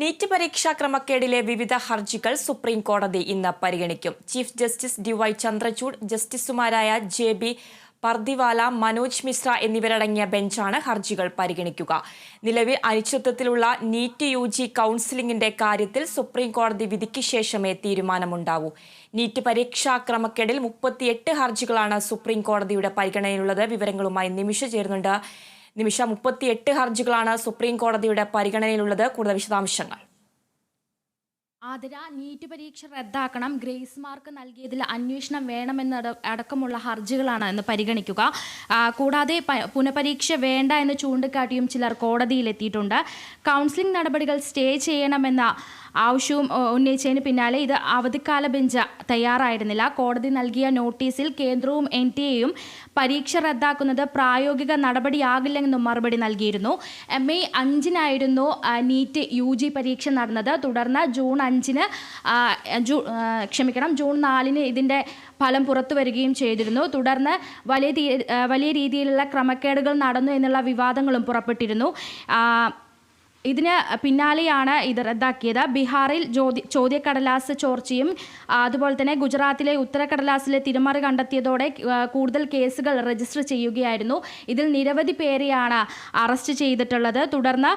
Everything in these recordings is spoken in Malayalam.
നീറ്റ് പരീക്ഷാ ക്രമക്കേടിലെ വിവിധ ഹർജികൾ സുപ്രീം കോടതി ഇന്ന് പരിഗണിക്കും. Chief justice D Y Chandrachud ജസ്റ്റിസുമാരായ ജെ ബി പർദിവാല മനോജ് മിശ്ര എന്നിവരടങ്ങിയ ബെഞ്ചാണ് ഹർജികൾ പരിഗണിക്കുക. നിലവിൽ അനിശ്ചിതത്വത്തിലുള്ള നീറ്റ് യു ജി കൗൺസിലിംഗിന്റെ കാര്യത്തിൽ സുപ്രീം കോടതി വിധിക്ക് ശേഷമേ തീരുമാനമുണ്ടാവൂ. നീറ്റ് പരീക്ഷാ ക്രമക്കേടിൽ മുപ്പത്തിയെട്ട് ഹർജികളാണ് സുപ്രീം കോടതിയുടെ പരിഗണനയിലുള്ളത്. വിവരങ്ങളുമായി നിമിഷ ചേരുന്നുണ്ട് നിമിഷ മുപ്പത്തിയെട്ട് ഹർജികളാണ് സുപ്രീം കോടതിയുടെ പരിഗണനയിലുള്ളത്. കൂടുതൽ വിശദാംശങ്ങൾ. ആതിര നീറ്റ് പരീക്ഷ റദ്ദാക്കണം. ഗ്രേസ് മാർക്ക് നൽകിയതിൽ അന്വേഷണം വേണമെന്ന അടക്കമുള്ള ഹർജികളാണ് ഇന്ന് പരിഗണിക്കുക. കൂടാതെ പുനഃപരീക്ഷ വേണ്ട എന്ന് ചൂണ്ടിക്കാട്ടിയും ചിലർ കോടതിയിലെത്തിയിട്ടുണ്ട്. കൗൺസിലിംഗ് നടപടികൾ സ്റ്റേ ചെയ്യണമെന്ന ആവശ്യവും ഉന്നയിച്ചതിന് പിന്നാലെ ഇത് അവധിക്കാല ബെഞ്ച് തയ്യാറായിരുന്നില്ല. കോടതി നൽകിയ നോട്ടീസിൽ കേന്ദ്രവും എൻ ടി എയും പരീക്ഷ റദ്ദാക്കുന്നത് പ്രായോഗിക നടപടിയാകില്ലെന്നും മറുപടി നൽകിയിരുന്നു. മെയ് അഞ്ചിനായിരുന്നു നീറ്റ് യു ജി പരീക്ഷ നടന്നത്. തുടർന്ന് ജൂൺ അഞ്ചിന് ജൂ ക്ഷമിക്കണം ജൂൺ നാലിന് ഇതിന്റെ ഫലം പുറത്തു വരികയും ചെയ്തിരുന്നു. തുടർന്ന് വലിയ വലിയ രീതിയിലുള്ള ക്രമക്കേടുകൾ നടന്നു എന്നുള്ള വിവാദങ്ങളും പുറപ്പെട്ടിരുന്നു. ഇതിന് പിന്നാലെയാണ് ഇത് റദ്ദാക്കിയത്. ബീഹാറിൽ ജ്യോതി ചോദ്യക്കടലാസ് ചോർച്ചയും അതുപോലെ തന്നെ ഗുജറാത്തിലെ ഉത്തരക്കടലാസിലെ തിരിമറി കണ്ടെത്തിയതോടെ കൂടുതൽ കേസുകൾ രജിസ്റ്റർ ചെയ്യുകയായിരുന്നു. ഇതിൽ നിരവധി പേരെയാണ് അറസ്റ്റ് ചെയ്തിട്ടുള്ളത്. തുടർന്ന്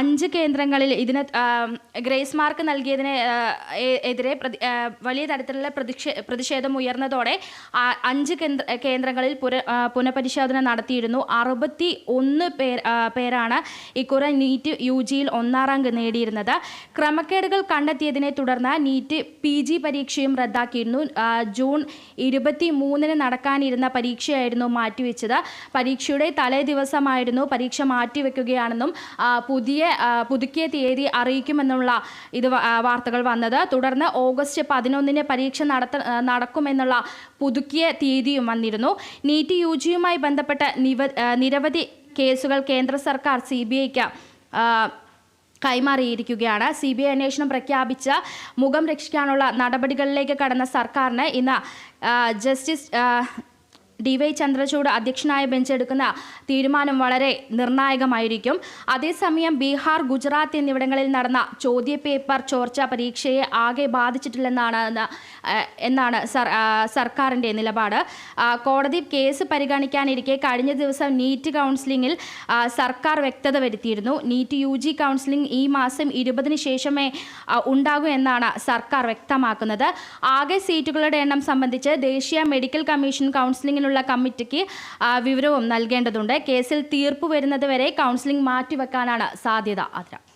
അഞ്ച് കേന്ദ്രങ്ങളിൽ ഇതിന് ഗ്രേസ് മാർക്ക് നൽകിയതിന് എതിരെ വലിയ തരത്തിലുള്ള പ്രതിഷേ പ്രതിഷേധം ഉയർന്നതോടെ അഞ്ച് കേന്ദ്ര കേന്ദ്രങ്ങളിൽ പുര പുനഃപരിശോധന നടത്തിയിരുന്നു. അറുപത്തി ഒന്ന് പേരാണ് ഇക്കുറി നീറ്റ് യു ജിയിൽ ഒന്നാം റാങ്ക് നേടിയിരുന്നത്. ക്രമക്കേടുകൾ കണ്ടെത്തിയതിനെ തുടർന്ന് നീറ്റ് പി ജി പരീക്ഷയും റദ്ദാക്കിയിരുന്നു. ജൂൺ ഇരുപത്തി മൂന്നിന് നടക്കാനിരുന്ന പരീക്ഷയായിരുന്നു മാറ്റിവെച്ചത്. പരീക്ഷയുടെ തലേ ദിവസമായിരുന്നു പരീക്ഷ മാറ്റിവെക്കുകയാണെന്നും പുതിയ പുതുക്കിയ തീയതി അറിയിക്കുമെന്നുള്ള ഇത് വാർത്തകൾ വന്നത്. തുടർന്ന് ഓഗസ്റ്റ് പതിനൊന്നിന് പരീക്ഷ നടത്ത നടക്കുമെന്നുള്ള പുതുക്കിയ തീയതിയും വന്നിരുന്നു. നീറ്റ് യു ജിയുമായി ബന്ധപ്പെട്ട നിരവധി കേസുകൾ കേന്ദ്ര സർക്കാർ സി ബി ഐക്ക് കൈമാറിയിരിക്കുകയാണ്. സി ബി ഐ അന്വേഷണം പ്രഖ്യാപിച്ച മുഖം രക്ഷിക്കാനുള്ള നടപടികളിലേക്ക് കടന്ന സർക്കാരിന് ഇന്ന് ജസ്റ്റിസ് ഡി വൈ ചന്ദ്രചൂഡ് അധ്യക്ഷനായ ബെഞ്ച് എടുക്കുന്ന തീരുമാനം വളരെ നിർണായകമായിരിക്കും. അതേസമയം ബീഹാർ ഗുജറാത്ത് എന്നിവിടങ്ങളിൽ നടന്ന ചോദ്യപേപ്പർ ചോർച്ച പരീക്ഷയെ ആകെ ബാധിച്ചിട്ടില്ലെന്നാണ് എന്നാണ് സർ സർക്കാരിന്റെ നിലപാട്. കോടതി കേസ് പരിഗണിക്കാനിരിക്കെ കഴിഞ്ഞ ദിവസം നീറ്റ് കൗൺസിലിംഗിൽ സർക്കാർ വ്യക്തത വരുത്തിയിരുന്നു. നീറ്റ് യു ജി കൗൺസിലിംഗ് ഈ മാസം ഇരുപതിന് ശേഷമേ ഉണ്ടാകൂ എന്നാണ് സർക്കാർ വ്യക്തമാക്കുന്നത്. ആകെ സീറ്റുകളുടെ എണ്ണം സംബന്ധിച്ച് ദേശീയ മെഡിക്കൽ കമ്മീഷൻ കൗൺസിലിംഗിനുള്ള കമ്മിറ്റിക്ക് ആ, വിവരവും നൽകേണ്ടതുണ്ട്. കേസിൽ തീർപ്പ് വരുന്നതുവരെ കൗൺസിലിംഗ് മാറ്റിവെക്കാനാണ് സാധ്യത. അതിര